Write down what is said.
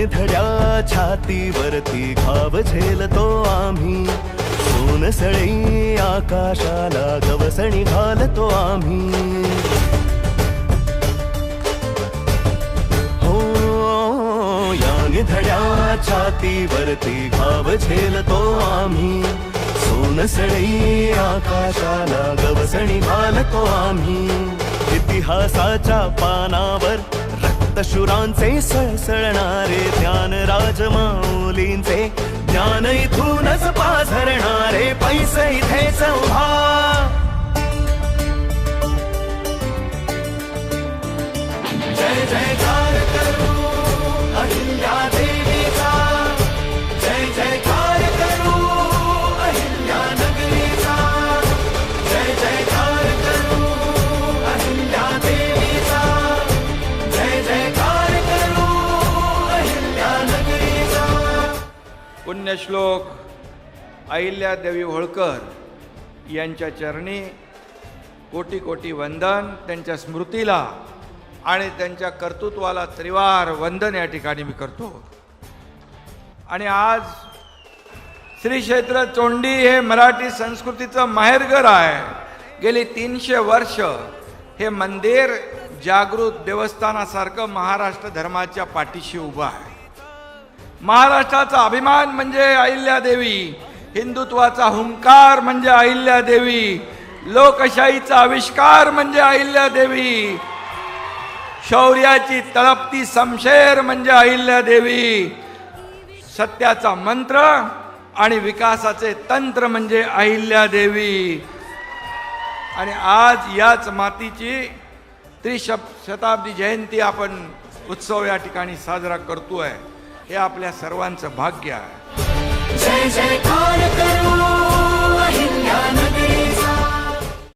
निधड्या छातीवरती घाव झेलतो आम्ही. सोनसळी आकाशाला गवसणी घालतो आम्ही. हो या निधड्या छातीवरती घाव झेलतो आम्ही. सोनसळी आकाशाला गवसणी घालतो आम्ही. इतिहासाच्या पानावर रक्तशुरांचे सळसळणारे ध्यान राजमाऊलींचे. ज्ञान इथूनच पाझरणारे पैसे इथे उभा जय जय पुण्यश्लोक अहिल्यादेवी होळकर यांच्या चरणी कोटी कोटी वंदन त्यांच्या स्मृतीला आणि त्यांच्या कर्तृत्वाला त्रिवार वंदन या ठिकाणी मी करतो. आणि आज श्री क्षेत्र चोंडी हे मराठी संस्कृतीचं माहेरघर आहे. गेली तीनशे वर्ष हे मंदिर जागृत देवस्थानासारखं महाराष्ट्र धर्माच्या पाठीशी उभं आहे. महाराष्ट्राचा अभिमान म्हणजे अहिल्यादेवी हिंदुत्वाचा हुंकार म्हणजे अहिल्यादेवी लोकशाहीचा आविष्कार म्हणजे अहिल्यादेवी शौर्याची तळपती समशेर म्हणजे अहिल्यादेवी सत्याचा मंत्र आणि विकासाचे तंत्र म्हणजे अहिल्यादेवी आणि आज याच मातीची त्रिशप शताब्दी जयंती आपण उत्सव या ठिकाणी साजरा करतो आहे हे आपल्या सर्वांचं भाग्य आहे.